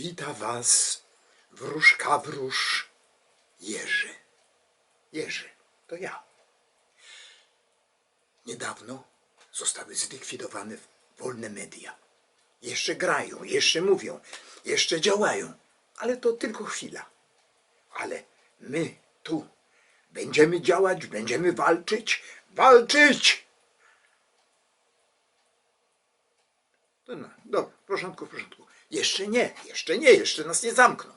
Wita was wróżka wróż Jerzy. Jerzy, to ja. Niedawno zostały zlikwidowane wolne media. Jeszcze grają, jeszcze mówią, jeszcze działają, ale to tylko chwila. Ale my tu będziemy działać, będziemy walczyć, walczyć! No, dobra, w porządku, w porządku. Jeszcze nie, jeszcze nie, jeszcze nas nie zamkną.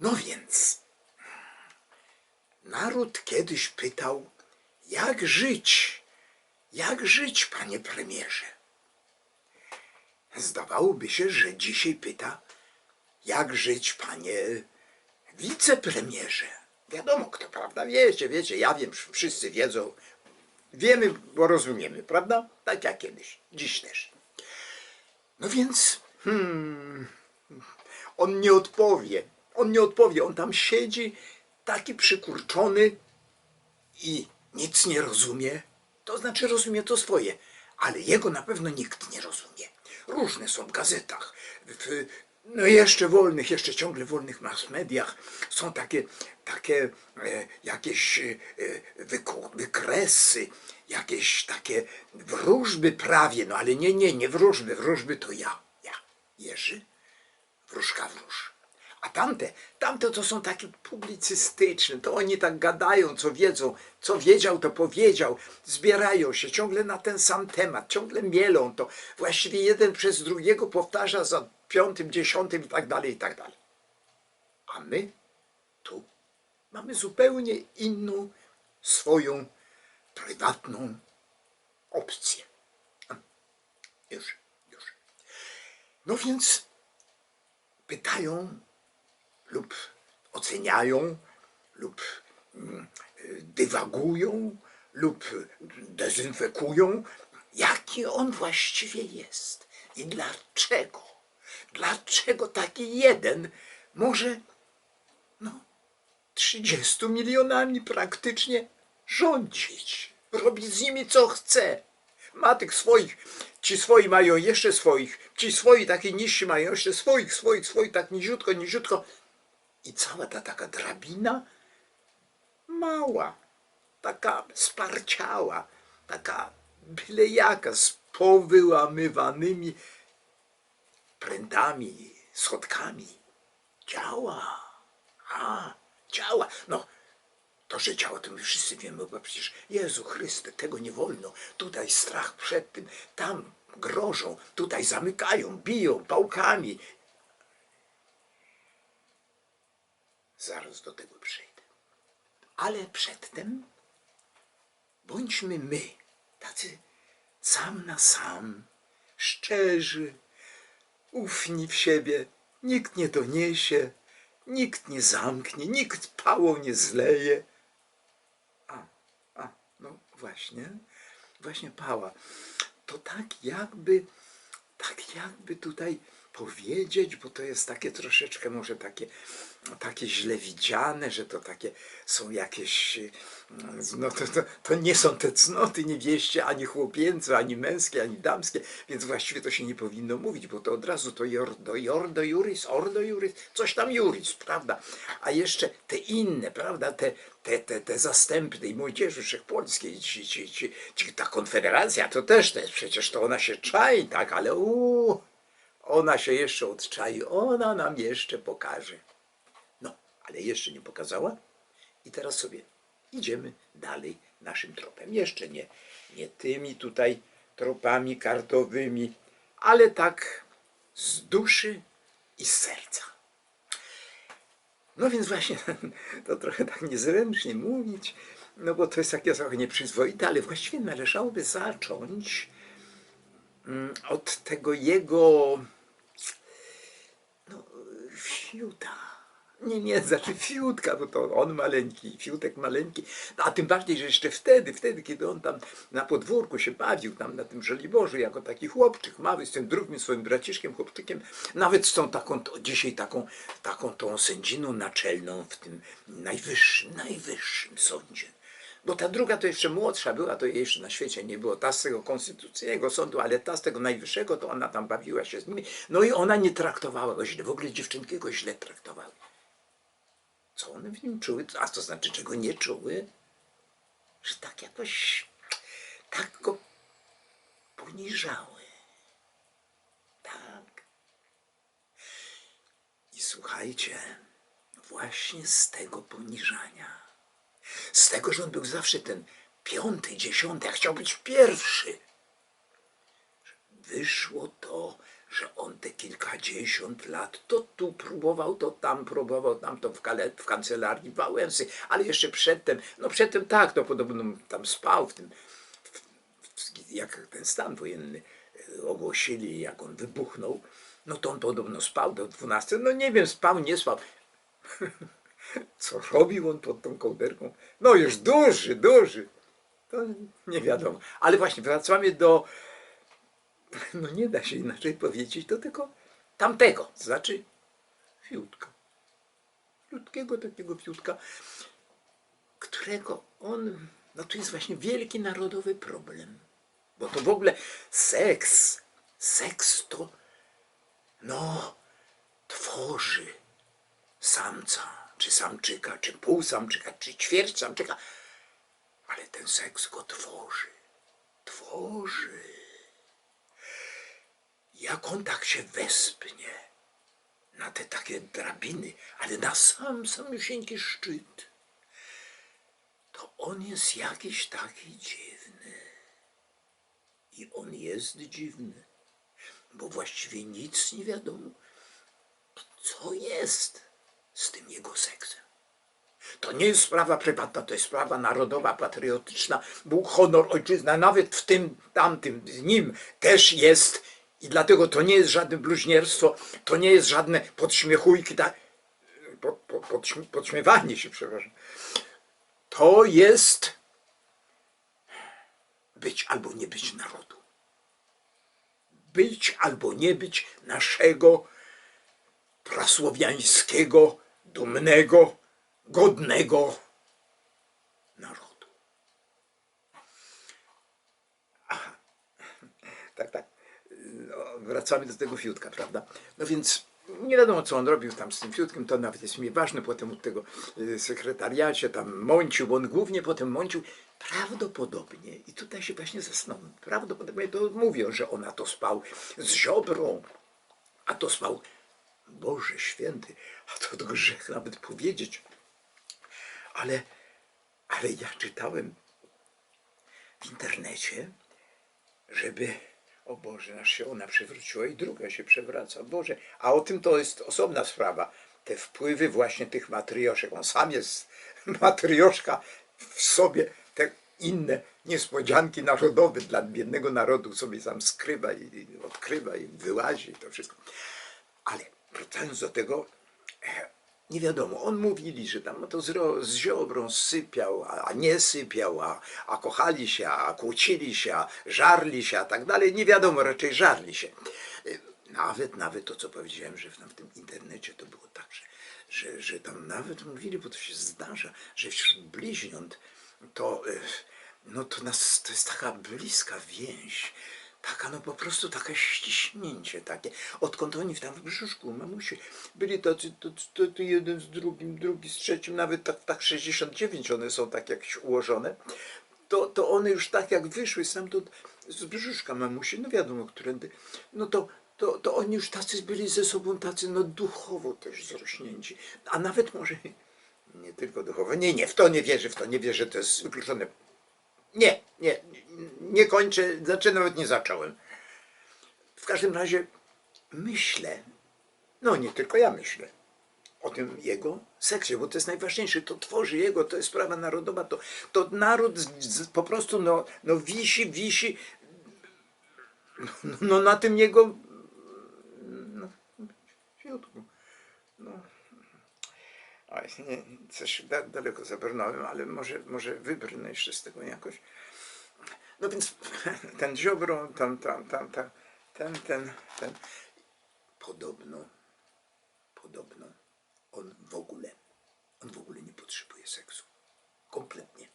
No więc, naród kiedyś pytał, jak żyć, jak żyć, panie premierze? Zdawałoby się, że dzisiaj pyta, jak żyć, panie wicepremierze? Wiadomo kto, prawda? Wiecie, wiecie, ja wiem, wszyscy wiedzą. Wiemy, bo rozumiemy, prawda? Tak jak kiedyś, dziś też. No więc, hmm, on nie odpowie. On nie odpowie. On tam siedzi taki przykurczony i nic nie rozumie. To znaczy rozumie to swoje, ale jego na pewno nikt nie rozumie. Różne są w gazetach, w, no jeszcze wolnych, jeszcze ciągle wolnych mass mediach są takie, takie e, jakieś e, wykresy, jakieś takie wróżby prawie, no ale nie, nie, nie wróżby, wróżby to ja, Jerzy, wróżka wróż. A tamte, tamte to są takie publicystyczne, to oni tak gadają, co wiedzą, co wiedział, to powiedział, zbierają się ciągle na ten sam temat, ciągle mielą to, właściwie jeden przez drugiego powtarza za piątym, dziesiątym i tak dalej, i tak dalej. A my tu mamy zupełnie inną swoją prywatną opcję. Już. No więc pytają lub oceniają, lub mm, dywagują, lub dezynfekują, jaki on właściwie jest i dlaczego. Dlaczego taki jeden może no, 30 milionami praktycznie rządzić, robić z nimi co chce. Ma tych swoich, ci swoi mają jeszcze swoich, ci swoi taki niżsi mają jeszcze swoich, swoich, swoich, tak niziutko, niziutko. I cała ta taka drabina mała, taka sparciała, taka byle jaka, z powyłamywanymi prętami, schodkami. Działa. A, działa. No, to, że działa, to my wszyscy wiemy, bo przecież Jezu Chryste, tego nie wolno. Tutaj strach przed tym, tam grożą, tutaj zamykają, biją pałkami. Zaraz do tego przejdę. Ale przedtem bądźmy my, tacy sam na sam, szczerzy, ufni w siebie, nikt nie doniesie, nikt nie zamknie, nikt pałą nie zleje. A, a, no właśnie, właśnie pała. To tak jakby, tak jakby tutaj powiedzieć, bo to jest takie troszeczkę może takie, takie źle widziane, że to takie są jakieś, no to, to, to nie są te cnoty niewieście, ani chłopięce, ani męskie, ani damskie, więc właściwie to się nie powinno mówić, bo to od razu to jordo, jordo juris, ordo juris, coś tam juris, prawda? A jeszcze te inne, prawda, te, te, te, te zastępy tej młodzieży wszechpolskiej, ci, ci, ci, ci, ta konfederacja, to też, to jest, przecież to ona się czai, tak, ale uuu, ona się jeszcze odczai, ona nam jeszcze pokaże. No, ale jeszcze nie pokazała i teraz sobie idziemy dalej naszym tropem. Jeszcze nie, nie tymi tutaj tropami kartowymi, ale tak z duszy i z serca. No więc właśnie to trochę tak niezręcznie mówić, no bo to jest takie trochę nieprzyzwoite, ale właściwie należałoby zacząć mm, od tego jego fiuta. Nie, nie, znaczy fiutka, bo to on maleńki, fiutek maleńki, no, a tym bardziej, że jeszcze wtedy, wtedy, kiedy on tam na podwórku się bawił, tam na tym Żoliborzu, jako taki chłopczyk mały, z tym drugim swoim braciszkiem, chłopczykiem, nawet z tą taką, to, dzisiaj taką, taką tą sędziną naczelną w tym najwyższym, najwyższym sądzie, Bo ta druga to jeszcze młodsza była, to jeszcze na świecie nie było. Ta z tego konstytucyjnego sądu, ale ta z tego najwyższego, to ona tam bawiła się z nimi. No i ona nie traktowała go źle. W ogóle dziewczynki go źle traktowały. Co one w nim czuły? A to znaczy, czego nie czuły? Że tak jakoś, tak go poniżały. Tak. I słuchajcie, właśnie z tego poniżania, z tego, że on był zawsze ten piąty, dziesiąty, a chciał być pierwszy, wyszło to, że on te kilkadziesiąt lat to tu próbował, to tam próbował, tam to w, kale, w kancelarii Wałęsy, ale jeszcze przedtem, no przedtem tak, to podobno tam spał w tym, w, w, jak ten stan wojenny e, ogłosili, jak on wybuchnął, no to on podobno spał do 12, no nie wiem, spał, nie spał. Co robił on pod tą kołderką? No już duży, duży. To nie wiadomo. Ale właśnie wracamy do, no nie da się inaczej powiedzieć, do tego tamtego, znaczy fiutka. Fiutkiego takiego fiutka, którego on, no to jest właśnie wielki narodowy problem. Bo to w ogóle seks, seks to, no, tworzy samca, czy samczyka, czy półsamczyka, czy ćwierć samczyka, ale ten seks go tworzy, tworzy. Jak on tak się wespnie na te takie drabiny, ale na sam samiusieńki szczyt, to on jest jakiś taki dziwny. I on jest dziwny, bo właściwie nic nie wiadomo, co jest z tym jego seksem. To nie jest sprawa prywatna, to jest sprawa narodowa, patriotyczna. Bóg, honor, ojczyzna, nawet w tym, tamtym, z nim też jest. I dlatego to nie jest żadne bluźnierstwo, to nie jest żadne podśmiechujki, tak, po, po, podśmie, podśmiewanie się, przepraszam. To jest być albo nie być narodu. Być albo nie być naszego prasłowiańskiego, dumnego, godnego narodu. Aha. Tak, tak. No, wracamy do tego fiutka, prawda? No więc nie wiadomo, co on robił tam z tym fiutkiem, to nawet jest mi ważne, potem od tego y, sekretariacie tam mącił, bo on głównie potem mącił, prawdopodobnie, i tutaj się właśnie zastanawiam, prawdopodobnie to mówią, że ona to spał z ziobrą, a to spał Boże Święty, a to, grzech nawet powiedzieć. Ale, ale ja czytałem w internecie, żeby, o Boże, aż się ona przewróciła i druga się przewraca, Boże. A o tym to jest osobna sprawa. Te wpływy właśnie tych matrioszek. On sam jest matrioszka w sobie, te inne niespodzianki narodowe dla biednego narodu sobie sam skrywa i odkrywa i wyłazi i to wszystko. Ale wracając do tego, e, nie wiadomo, on mówili, że tam no to z, z ziobrą sypiał, a, nie sypiał, a, a kochali się, a kłócili się, a żarli się, a tak dalej. Nie wiadomo, raczej żarli się. E, Nawet, nawet to, co powiedziałem, że w tym internecie to było tak, że, że, że tam nawet mówili, bo to się zdarza, że wśród bliźniąt to, e, no to, nas, to jest taka bliska więź, taka no po prostu takie ściśnięcie takie. Odkąd oni tam w brzuszku mamusi byli tacy, to, to jeden z drugim, drugi z trzecim, nawet tak, tak 69 one są tak jakś ułożone, to, to one już tak jak wyszły stamtąd z brzuszka mamusi, no wiadomo, którędy, no to, to, to oni już tacy byli ze sobą tacy no duchowo też zrośnięci, a nawet może nie tylko duchowo, nie, nie, w to nie wierzę, w to nie wierzę, to jest wykluczone nie, nie, nie kończę, znaczy nawet nie zacząłem. W każdym razie myślę, no nie tylko ja myślę, o tym jego seksie, bo to jest najważniejsze, to tworzy jego, to jest sprawa narodowa, to, to naród z, z, po prostu no, no wisi, wisi no, no na tym jego no. No. Oj, nie, coś da, daleko zabrnąłem, ale może, może wybrnę jeszcze z tego jakoś. No więc ten ziobro, tam, tam, tam, tam, ten, ten, ten. Podobno, podobno on w ogóle, on w ogóle nie potrzebuje seksu. Kompletnie.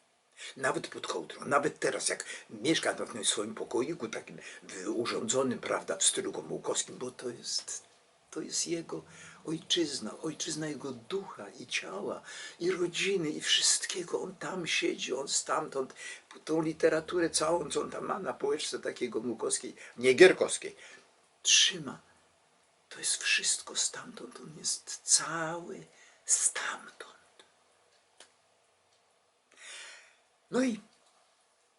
Nawet pod kołdrą, nawet teraz, jak mieszka tym swoim pokoiku takim urządzonym, prawda, w stylu gomułkowskim, bo to jest, to jest jego ojczyzna, ojczyzna jego ducha i ciała, i rodziny, i wszystkiego. On tam siedzi, on stamtąd, tą literaturę całą, co on tam ma na półeczce takiej gomułkowskiej, nie gierkowskiej, trzyma. To jest wszystko stamtąd, on jest cały stamtąd. No i,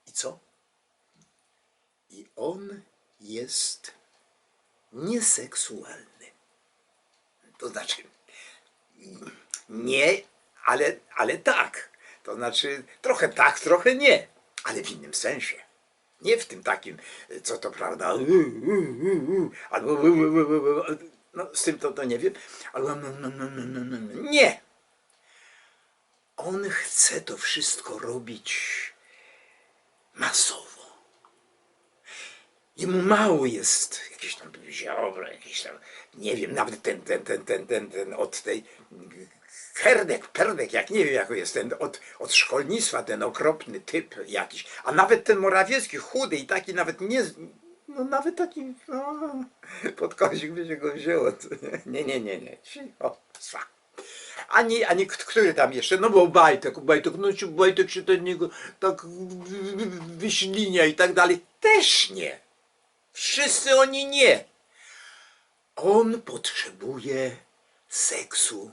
i co? I on jest nieseksualny. To znaczy, nie, ale, ale tak. To znaczy, trochę tak, trochę nie, ale w innym sensie. Nie w tym takim, co to prawda, albo no z tym to, to nie wiem, albo nie. On chce to wszystko robić masowo. Jemu mało jest. Jakieś tam ziobro, jakieś tam, nie wiem, nawet ten, ten, ten, ten, ten, ten od tej Herdek, Perdek, jak nie wiem jak jest ten od, od szkolnictwa, ten okropny typ jakiś, a nawet ten Morawiecki, chudy i taki nawet nie, no nawet taki, no, pod kozik by się go wzięło, nie, nie, nie, nie, cicho, swa. Ani, ani który tam jeszcze, no bo Bajtek, Bajtek, no Bajtek się do niego tak wy- wy- wyślinia i tak dalej, też nie. Wszyscy oni nie. On potrzebuje seksu.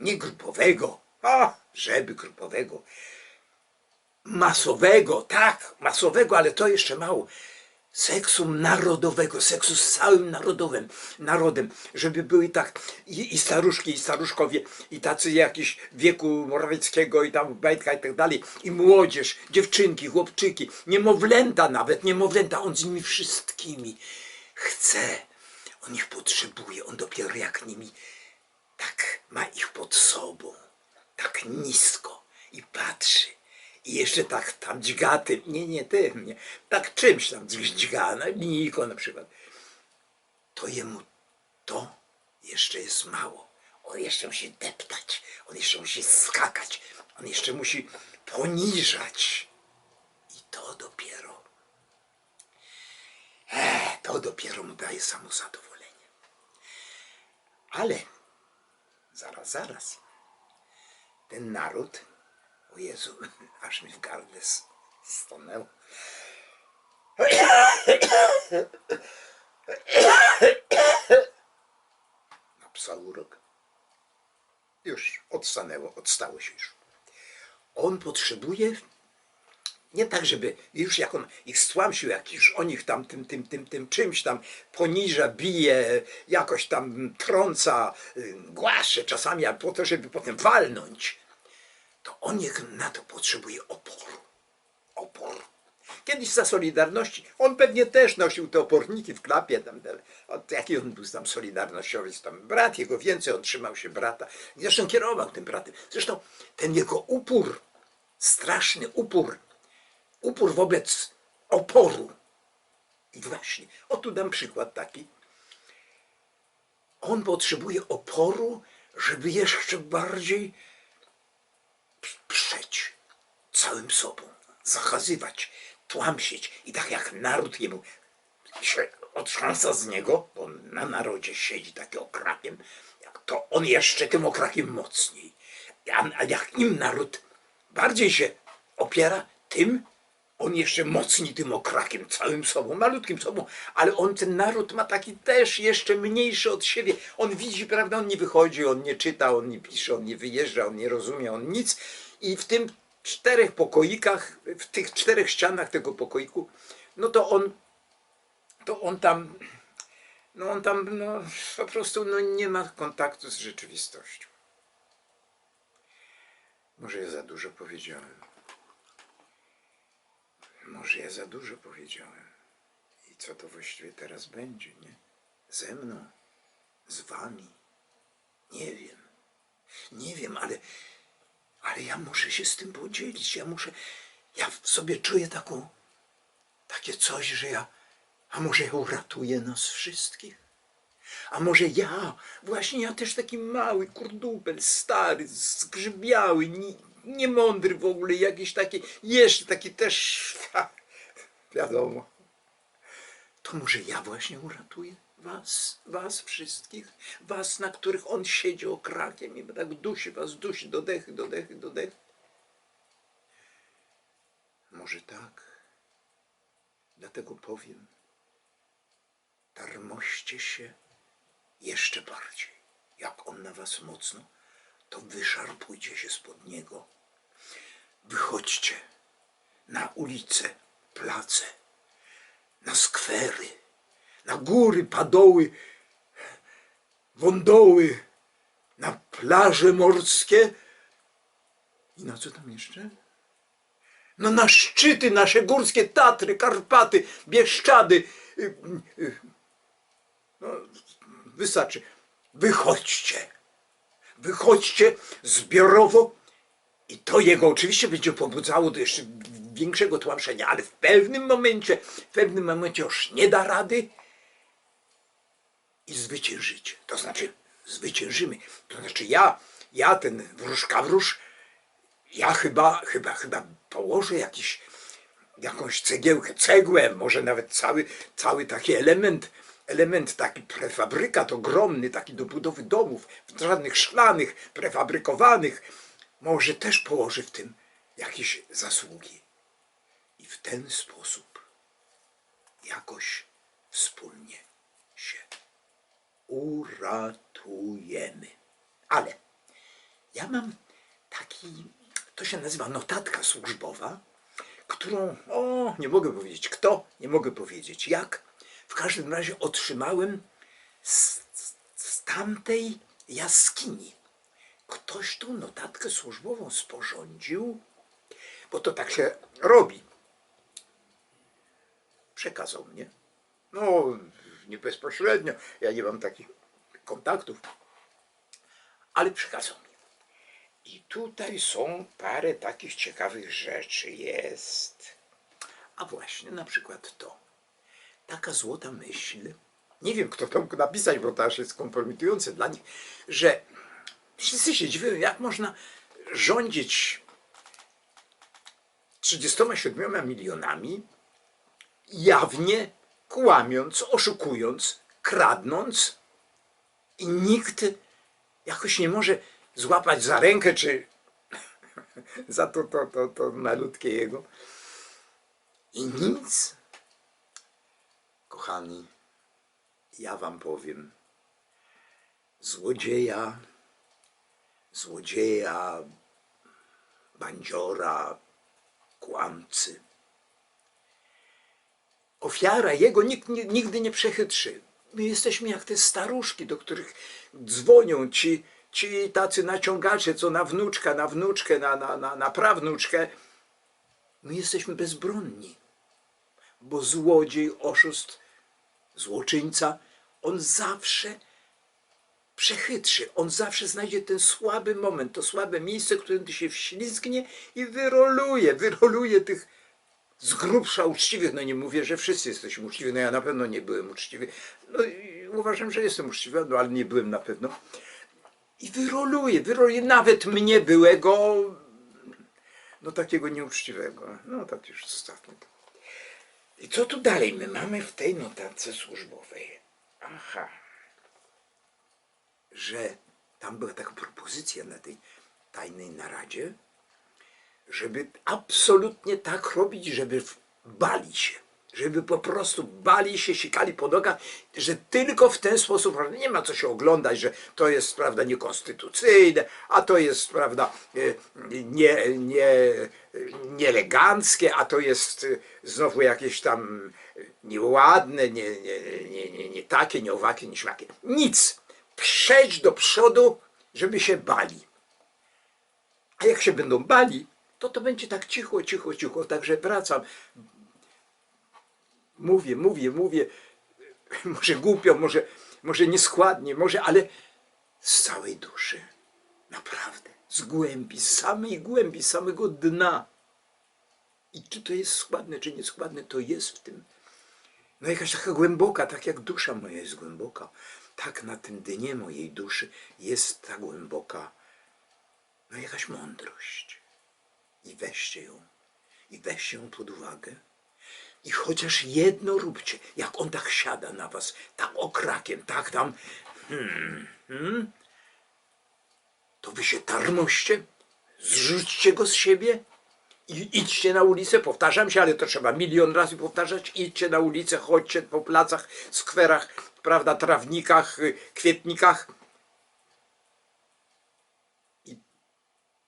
Nie grupowego, a żeby grupowego. Masowego, tak, masowego, ale to jeszcze mało. Seksu narodowego, seksu z całym narodowym, narodem, żeby były tak i, i staruszki, i staruszkowie, i tacy jakiś wieku Morawieckiego, i tam Bajtka i tak dalej, i młodzież, dziewczynki, chłopczyki, niemowlęta nawet, niemowlęta, on z nimi wszystkimi chce, on ich potrzebuje, on dopiero jak nimi tak ma ich pod sobą, tak nisko i patrzy. I jeszcze tak tam dźga nie, nie tym, nie, tak czymś tam dźga, no linijką na przykład. To jemu to jeszcze jest mało. On jeszcze musi deptać, on jeszcze musi skakać, on jeszcze musi poniżać. I to dopiero, e, to dopiero mu daje samozadowolenie. Ale zaraz, zaraz. Ten naród, o Jezu, aż mi w gardle stanęło. Na psa urok. Już odstanęło, odstało się już. On potrzebuje nie tak, żeby już jak on ich stłamsił, jak już on ich tam tym, tym, tym, tym czymś tam poniża, bije, jakoś tam trąca, y, głaszcze czasami, a po to, żeby potem walnąć, to on na to potrzebuje oporu. Oporu. Kiedyś za Solidarności, on pewnie też nosił te oporniki w klapie, tam, od, jaki on był tam Solidarnościowiec, tam brat jego więcej, on trzymał się brata, zresztą kierował tym bratem. Zresztą ten jego upór, straszny upór, upór wobec oporu. I właśnie, o tu dam przykład taki. On potrzebuje oporu, żeby jeszcze bardziej całym sobą, zakazywać, tłamsić i tak jak naród jemu się otrząsa z niego, bo na narodzie siedzi taki okrakiem, to on jeszcze tym okrakiem mocniej. A jak im naród bardziej się opiera, tym on jeszcze mocniej tym okrakiem, całym sobą, malutkim sobą, ale on ten naród ma taki też jeszcze mniejszy od siebie. On widzi, prawda, on nie wychodzi, on nie czyta, on nie pisze, on nie wyjeżdża, on nie rozumie, on nic. I w tym czterech pokoikach, w tych czterech ścianach tego pokoiku, no to on, to on tam, no on tam, no po prostu no, nie ma kontaktu z rzeczywistością. Może ja za dużo powiedziałem. Może ja za dużo powiedziałem. I co to właściwie teraz będzie, nie? Ze mną, z wami. Nie wiem. Nie wiem, ale, ale ja muszę się z tym podzielić. Ja muszę, ja w sobie czuję taką, takie coś, że ja, a może ja uratuję nas wszystkich? A może ja, właśnie ja też taki mały kurdupel, stary, zgrzybiały, ni, niemądry w ogóle, jakiś taki, jeszcze taki też, wiadomo. To może ja właśnie uratuję was, was wszystkich, was, na których on siedzi okrakiem i tak dusi was, dusi do dechy, do dechy, do dechy. Może tak. Dlatego powiem, darmoście się jeszcze bardziej. Jak on na was mocno, to wyszarpujcie się spod niego. Wychodźcie na ulice, place, na skwery, na góry, padoły, wądoły, na plaże morskie i na co tam jeszcze? No na szczyty nasze górskie Tatry, Karpaty, Bieszczady. Y, y, No, wystarczy. Wychodźcie. Wychodźcie zbiorowo i to jego oczywiście będzie pobudzało do jeszcze większego tłamszenia, ale w pewnym momencie, w pewnym momencie już nie da rady i zwyciężycie. To znaczy zwyciężymy. To znaczy ja, ja ten wróżkawróż, ja chyba, chyba, chyba położę jakiś, jakąś cegiełkę, cegłę, może nawet cały, cały taki element, element taki prefabrykat ogromny, taki do budowy domów, żadnych szklanych, prefabrykowanych, może też położę w tym jakieś zasługi. I w ten sposób jakoś wspólnie się uratujemy. Ale ja mam taki, to się nazywa notatka służbowa, którą, o, nie mogę powiedzieć kto, nie mogę powiedzieć jak. W każdym razie otrzymałem z, z tamtej jaskini. Ktoś tą notatkę służbową sporządził, bo to tak się robi. Przekazał mnie. No, nie bezpośrednio, ja nie mam takich kontaktów, ale przekazał mi. I tutaj są parę takich ciekawych rzeczy. Jest. A właśnie na przykład to. Taka złota myśl. Nie wiem, kto to mógł napisać, bo to aż jest kompromitujące dla nich, że wszyscy się dziwią, jak można rządzić 37 milionami, jawnie kłamiąc, oszukując, kradnąc i nikt jakoś nie może złapać za rękę, czy za to, to, to, to malutkie jego. I nic. Kochani, ja wam powiem, złodzieja, złodzieja, bandziora, kłamcy. Ofiara jego nikt nigdy nie przechytrzy. My jesteśmy jak te staruszki, do których dzwonią ci, ci tacy naciągacze, co na wnuczka, na wnuczkę, na, na, na, na prawnuczkę. My jesteśmy bezbronni, bo złodziej, oszust, złoczyńca, on zawsze przechytrzy. On zawsze znajdzie ten słaby moment, to słabe miejsce, w którym ty się wślizgnie i wyroluje, wyroluje tych z grubsza uczciwych. No nie mówię, że wszyscy jesteśmy uczciwi, no ja na pewno nie byłem uczciwy. No uważam, że jestem uczciwy, no ale nie byłem na pewno. I wyroluje, wyroluje nawet mnie byłego, no takiego nieuczciwego. No tak już zostawmy to. I co tu dalej my mamy w tej notatce służbowej? Aha że tam była taka propozycja na tej tajnej naradzie, żeby absolutnie tak robić, żeby bali się. Żeby po prostu bali się, sikali po nogach, że tylko w ten sposób, nie ma co się oglądać, że to jest, prawda, niekonstytucyjne, a to jest, prawda, e, nie, nie, nieeleganckie, a to jest e, znowu jakieś tam nieładne, nie, nie, nie, nie, nie takie, nie owakie, nie śmakie. Nic przejść do przodu, żeby się bali. A jak się będą bali, to to będzie tak cicho, cicho, cicho. Także wracam. Mówię, mówię, mówię. Może głupio, może, może nieskładnie, może, ale z całej duszy. Naprawdę. Z głębi, z samej głębi, z samego dna. I czy to jest składne, czy nieskładne, to jest w tym no jakaś taka głęboka, tak jak dusza moja jest głęboka, tak na tym dnie mojej duszy jest ta głęboka, no jakaś mądrość. I weźcie ją. I weźcie ją pod uwagę. I chociaż jedno róbcie, jak on tak siada na was, tak okrakiem, tak tam, hmm, hmm, to wy się tarmoście, zrzućcie go z siebie i idźcie na ulicę, powtarzam się, ale to trzeba milion razy powtarzać, idźcie na ulicę, chodźcie po placach, skwerach, prawda, trawnikach, kwietnikach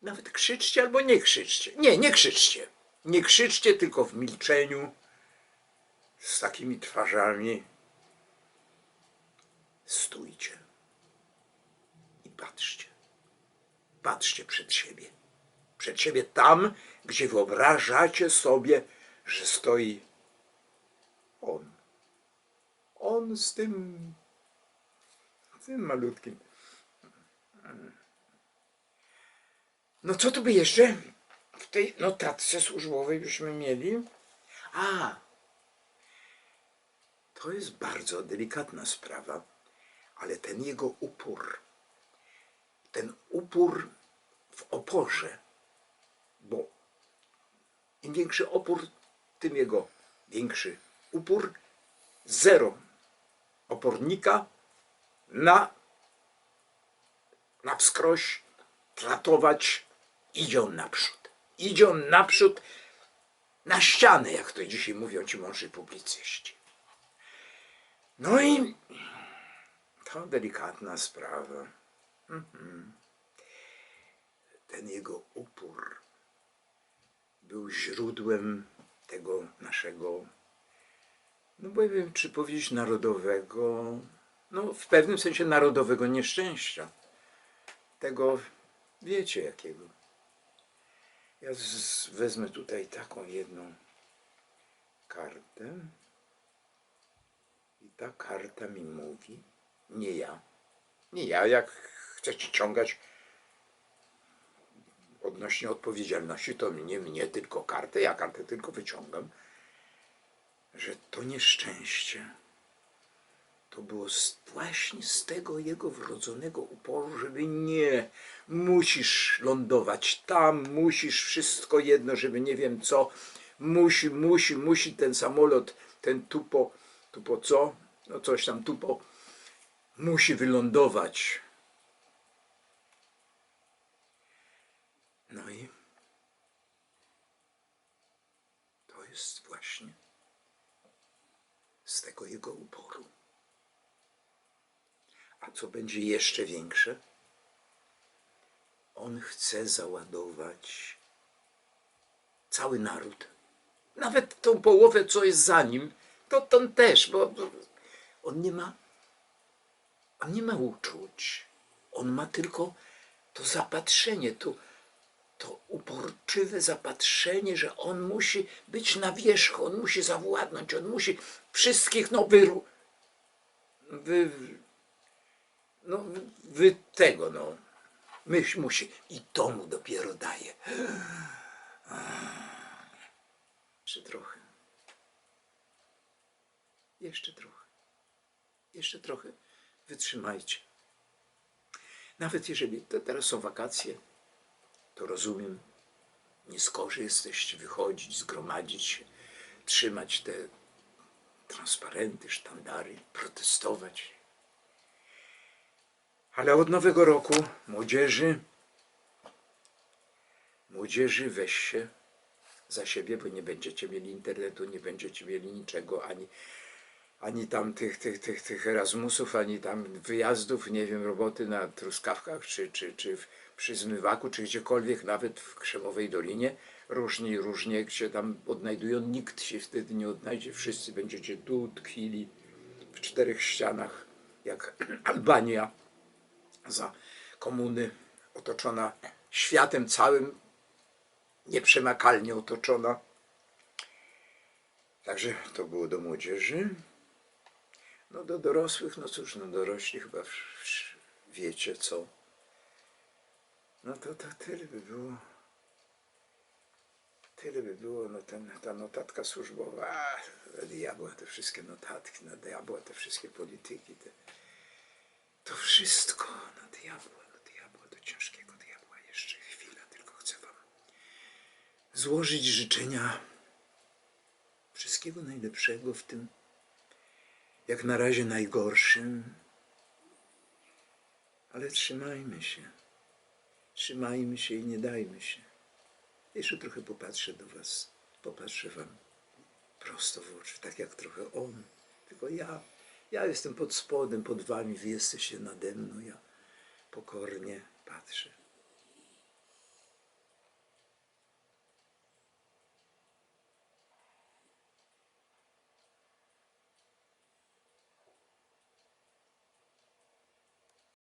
nawet krzyczcie albo nie krzyczcie. Nie, nie krzyczcie. Nie krzyczcie, tylko w milczeniu, z takimi twarzami stójcie i patrzcie. Patrzcie przed siebie. Przed siebie tam, gdzie wyobrażacie sobie, że stoi on. On z tym, z tym malutkim. No co tu by jeszcze w tej notatce służbowej byśmy mieli? A, to jest bardzo delikatna sprawa, ale ten jego upór, ten upór w oporze, bo im większy opór, tym jego większy upór. Zero opornika na, na wskroś ratować. Idzie on naprzód. Idzie on naprzód na ścianę, jak to dzisiaj mówią ci mądrzy publicyści. No i to delikatna sprawa. Mhm. Ten jego upór był źródłem tego naszego, no bo wiem, czy powiedzieć narodowego, no w pewnym sensie narodowego nieszczęścia. Tego wiecie jakiego. Ja wezmę tutaj taką jedną kartę. I ta karta mi mówi, nie ja, nie ja, jak chcecie ciągać odnośnie odpowiedzialności, to mnie, mnie tylko kartę, ja kartę tylko wyciągam, że to nieszczęście to było z, właśnie z tego jego wrodzonego uporu, żeby nie, musisz lądować tam, musisz wszystko jedno, żeby nie wiem co, musi, musi, musi ten samolot, ten tupo, tupo co, no coś tam tupo, musi wylądować. No i to jest właśnie z tego jego uporu. A co będzie jeszcze większe? On chce załadować cały naród. Nawet tą połowę, co jest za nim, to ten też, bo on nie ma, on nie ma uczuć. On ma tylko to zapatrzenie, to, to uporczywe zapatrzenie, że on musi być na wierzchu, on musi zawładnąć, on musi wszystkich, no wyru, wy, no wy tego, no, myśl musi i to mu dopiero daje. Jeszcze trochę. Jeszcze trochę. Jeszcze trochę. Wytrzymajcie. Nawet jeżeli to teraz są wakacje, to rozumiem, nie skorzy jesteście wychodzić, zgromadzić się, trzymać te transparenty, sztandary, protestować. Ale od nowego roku młodzieży, młodzieży weź się za siebie, bo nie będziecie mieli internetu, nie będziecie mieli niczego, ani, ani tam tych, tych, tych, tych Erasmusów, ani tam wyjazdów, nie wiem, roboty na truskawkach, czy, czy, czy w, przy zmywaku, czy gdziekolwiek, nawet w Krzemowej Dolinie, różni, różnie się tam odnajdują, nikt się wtedy nie odnajdzie, wszyscy będziecie tu tkwili w czterech ścianach, jak Albania za komuny, otoczona światem całym, nieprzemakalnie otoczona. Także to było do młodzieży. No do dorosłych, no cóż, no dorośli chyba wiecie co. No to, to tyle by było. Tyle by było, no ten, ta notatka służbowa, a, diabła te wszystkie notatki, na diabła te wszystkie polityki, te, to wszystko na diabła, na diabła, do ciężkiego diabła. Jeszcze chwila, tylko chcę wam złożyć życzenia wszystkiego najlepszego w tym, jak na razie najgorszym. Ale trzymajmy się. Trzymajmy się i nie dajmy się. Jeszcze trochę popatrzę do Was. Popatrzę Wam prosto w oczy, tak jak trochę On. Tylko ja, ja jestem pod spodem, pod Wami, Wy jesteście nade mną. Ja pokornie patrzę.